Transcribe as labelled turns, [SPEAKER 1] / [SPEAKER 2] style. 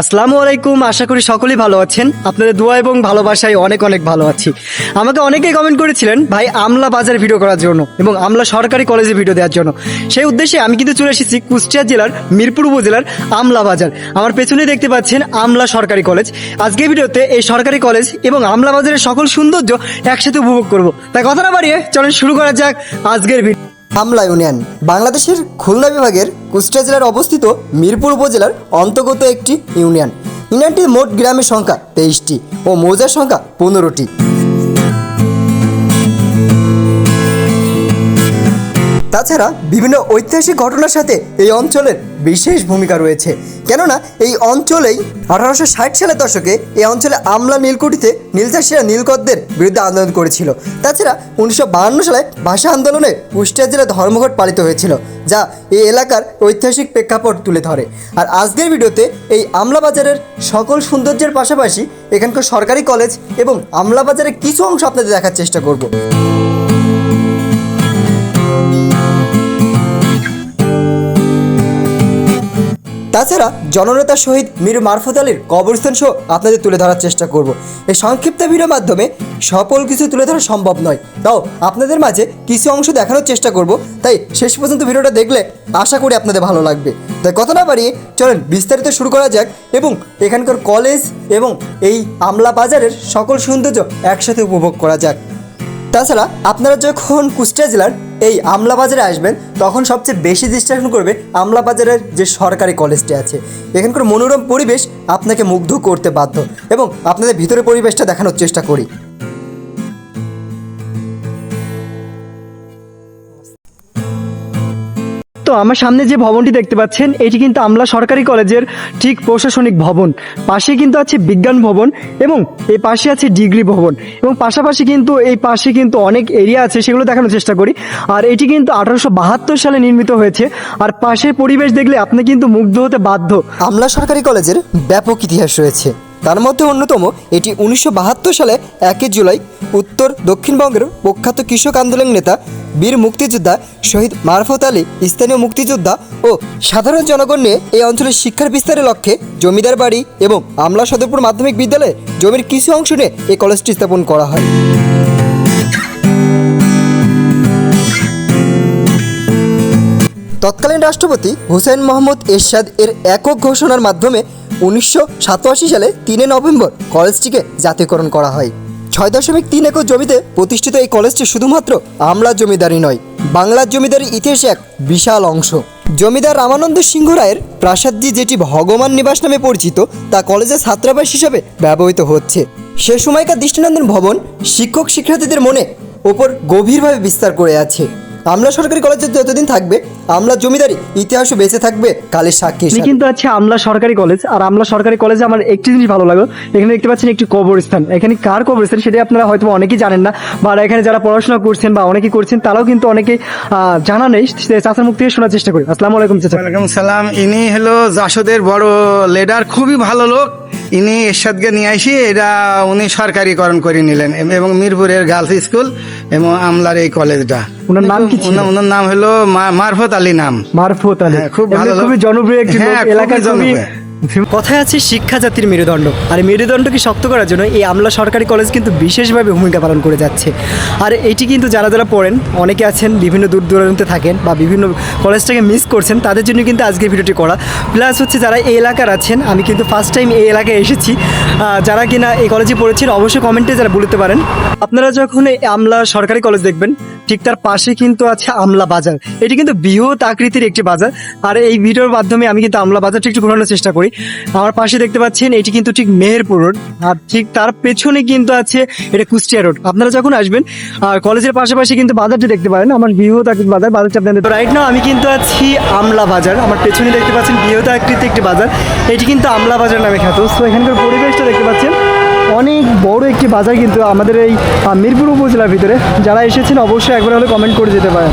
[SPEAKER 1] আসসালামু আলাইকুম, আশা করি সকলেই ভালো আছেন। আপনাদের দোয়া এবং ভালোবাসায় অনেক অনেক ভালো আছি। আমাকে অনেকেই কমেন্ট করেছিলেন, ভাই, আমলা বাজার ভিডিও করার জন্য এবং আমলা সরকারি কলেজে ভিডিও দেওয়ার জন্য। সেই উদ্দেশ্যে আমি কিন্তু চলে এসেছি কুষ্টিয়া জেলার, মিরপুর উপজেলার আমলা বাজার। আমার পেছনে দেখতে পাচ্ছেন আমলা সরকারি কলেজ আজকে ভিডিওতে এই সরকারি কলেজ এবং আমলা বাজারের সকল সৌন্দর্য একসাথে উপভোগ করব। তাই কথা না বাড়িয়ে চলেন শুরু করা যাক আজকের ভিডিও
[SPEAKER 2] আমলা ইউনিয়ন। বাংলাদেশের খুলনা বিভাগের কুষ্টিয়া জেলার অবস্থিত মিরপুর উপজেলার অন্তর্গত একটি ইউনিয়ন। ইউনিয়নটির মোট গ্রামের সংখ্যা তেইশটি ও মৌজার সংখ্যা পনেরোটি। তাছাড়া বিভিন্ন ঐতিহাসিক ঘটনার সাথে এই অঞ্চলের বিশেষ ভূমিকা রয়েছে। কেননা এই অঞ্চলেই আঠারোশো ষাট সালের দশকে এই অঞ্চলে আমলা নীলকুঠিতে নীলচাষীরা নীলকরদের বিরুদ্ধে আন্দোলন করেছিল। তাছাড়া উনিশশো সালে ভাষা আন্দোলনে কুষ্টিয়া জেলায় ধর্মঘট পালিত হয়েছিল, যা এই এলাকার ঐতিহাসিক প্রেক্ষাপট তুলে ধরে। আর আজকের ভিডিওতে এই আমলা বাজারের সকল সৌন্দর্যের পাশাপাশি এখানকার সরকারি কলেজ এবং আমলা বাজারের কিছু অংশ আপনাদের দেখার চেষ্টা করব। তাছাড়া জননেতা শহীদ মীর মারফত আলীর কবরস্থান সহ আপনাদের তুলে ধরার চেষ্টা করব। এই সংক্ষিপ্ত ভিডিওর মাধ্যমে সকল কিছু তুলে ধরা সম্ভব নয়। তাও আপনাদের মাঝে কিছু অংশ দেখানোর চেষ্টা করব। তাই শেষ পর্যন্ত ভিডিওটা দেখলে আশা করি আপনাদের ভালো লাগবে। তাই কথা না বাড়িয়ে চলেন বিস্তারিত শুরু করা যাক এবং এখানকার কলেজ এবং এই আমলা বাজারের সকল সৌন্দর্য একসাথে উপভোগ করা যাক। তাছাড়া আপনারা যখন কুষ্টিয়া জেলার এই আমলা বাজারে আসবেন, তখন সবচেয়ে বেশি ডিস্ট্রাকশন করবে আমলা বাজারের যে সরকারি কলেজটি আছে। এখানকার মনোরম পরিবেশ আপনাকে মুগ্ধ করতে বাধ্য এবং আপনাদের ভিতরে পরিবেশটা দেখানোর চেষ্টা করি।
[SPEAKER 1] তো আমার সামনে যে ভবনটি দেখতে পাচ্ছেন, এটি কিন্তু আমলা সরকারি কলেজের ঠিক প্রশাসনিক ভবন। পাশে কিন্তু আছে বিজ্ঞান ভবন এবং এই পাশে আছে ডিগ্রি ভবন এবং পাশাপাশি কিন্তু এই পাশে কিন্তু অনেক এরিয়া আছে, সেগুলো দেখানোর চেষ্টা করি। আর এটি কিন্তু আঠারোশো বাহাত্তর সালে নির্মিত হয়েছে। আর পাশের পরিবেশ দেখলে আপনি কিন্তু মুগ্ধ হতে বাধ্য।
[SPEAKER 2] আমলা সরকারি কলেজের ব্যাপক ইতিহাস রয়েছে। তার মধ্যে অন্যতম এটি উনিশশো বাহাত্তর সালে একই জুলাই উত্তর দক্ষিণবঙ্গের প্রখ্যাত কৃষক আন্দোলন নেতা, বীর মুক্তিযোদ্ধা শহীদ মারফত আলী, স্থানীয় মুক্তিযোদ্ধা ও সাধারণ জনগণ নিয়ে এই অঞ্চলের শিক্ষার বিস্তারের লক্ষ্যে জমিদার বাড়ি এবং আমলা সদরপুর মাধ্যমিক বিদ্যালয়ে জমির কিছু অংশ নিয়ে এই কলেজটি স্থাপন করা হয়। তৎকালীন রাষ্ট্রপতি হুসেন মোহাম্মদ এরশাদ এর একক ঘোষণার মাধ্যমে উনিশশো সাতাশি সালে তিনে নভেম্বর কলেজটিকে জাতীয়করণ করা হয়। ছয় দশমিক তিন একর জমিতে প্রতিষ্ঠিত এই কলেজটি শুধুমাত্র আমলা জমিদারি নয়, বাংলার জমিদারির ইতিহাসে এক বিশাল অংশ। জমিদার রামানন্দ সিংহ রায়ের প্রাসাদটি যেটি ভগবান নিবাস নামে পরিচিত, তা কলেজের ছাত্রাবাস হিসাবে ব্যবহৃত হচ্ছে। সে সময়কার দৃষ্টিনন্দন ভবন শিক্ষক শিক্ষার্থীদের মনে ওপর গভীরভাবে বিস্তার করে আছে। আমলা সরকারি কলেজে যতদিন থাকবে আমলা জমিদারি ইতিহাসও বেঁচে থাকবে কালের সাক্ষী
[SPEAKER 1] এখানে কিন্তু আছে আমলা সরকারি কলেজ আর আমলা সরকারি কলেজে আমার একটি জিনিস ভালো লাগল এখানে দেখতে পাচ্ছেন একটি কবরস্থান। এখানে কার কবরস্থান সেটা আপনারা হয়তো অনেকেই জানেন না বা এখানে যারা পড়াশোনা করছেন বা অনেকেই করছেন তারাও কিন্তু অনেকে জানা নেই চাচার মুখ থেকে শোনার চেষ্টা করি। আসসালামু আলাইকুম চাচা।
[SPEAKER 3] ওয়ালাইকুম সালাম ইনি হলো জাসদের বড় লিডার খুবই ভালো লোক। ইনি এরশাদকে নিয়ে আসি এটা উনি সরকারিকরণ করে নিলেন এবং মিরপুরের গার্লস স্কুল এবং আমলার এই কলেজটা।
[SPEAKER 1] ওনার নাম কি ছিল?
[SPEAKER 3] ওনার- নাম হলো মা- মারফত আলী নাম
[SPEAKER 1] মারফত আলী
[SPEAKER 3] হ্যাঁ, খুব ভালো।
[SPEAKER 1] খুবই জনপ্রিয় একটি
[SPEAKER 3] এলাকা
[SPEAKER 1] লোক
[SPEAKER 3] খুবই।
[SPEAKER 1] কথায় আছে শিক্ষা জাতির মেরুদণ্ড। আর মেরুদণ্ডকে শক্ত করার জন্য এই আমলা সরকারি কলেজ কিন্তু বিশেষভাবে ভূমিকা পালন করে যাচ্ছে। আর এটি কিন্তু যারা যারা পড়েন, অনেকে আছেন, বিভিন্ন দূর দূরান্তে থাকেন বা বিভিন্ন কলেজটাকে মিস করছেন, তাদের জন্য কিন্তু আজকের ভিডিওটি করা। প্লাস হচ্ছে যারা এই এলাকার আছেন, আমি কিন্তু ফার্স্ট টাইম এই এলাকায় এসেছি। যারা কিনা এই কলেজে পড়েছেন, অবশ্যই কমেন্টে যারা বলতে পারেন। আপনারা যখন এই আমলা সরকারি কলেজ দেখবেন, ঠিক তার পাশে কিন্তু আছে আমলা বাজার। এটি কিন্তু বৃহৎ আকৃতির একটি বাজার। আর এই ভিডিওর মাধ্যমে আমি কিন্তু আমলা বাজারটি একটু ঘোরানোর চেষ্টা করি। আমার পাশে দেখতে পাচ্ছেন, এটি কিন্তু ঠিক মেহেরপুর রোড। আর ঠিক তার পেছনে কিন্তু আছে, এটা কুষ্টিয়া রোড। আপনারা যখন আসবেন, আর কলেজের পাশাপাশি কিন্তু বাজারটি দেখতে পারেন। আমার বৃহৎ আকৃতির বাজার, বাজারটা আপনাদের রাইট না আমি কিন্তু আছি আমলা বাজার। আমার পেছনে দেখতে পাচ্ছেন বৃহৎ আকৃতি একটি বাজার। এটি কিন্তু আমলা বাজার নামে খ্যাত। তো এখানকার পরিবেশটা দেখতে পাচ্ছেন, অনেক বড় একটি বাজার কিন্তু আমাদের এই মিরপুর উপজেলার ভিতরে। যারা এসেছেন, অবশ্যই একবার হলে কমেন্ট করে যেতে পারেন।